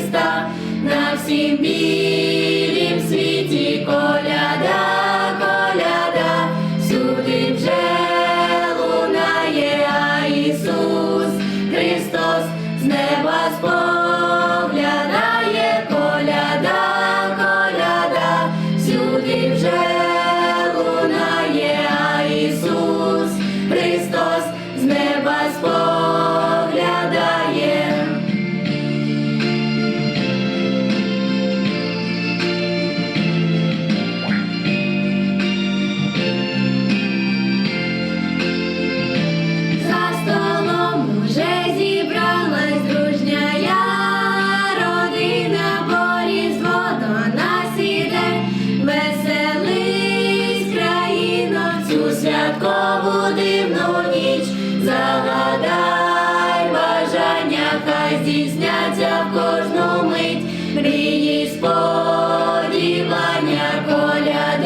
Христа на всім. загадай бажання, хай здійсняться в кожну мить, мрії сподівання коля.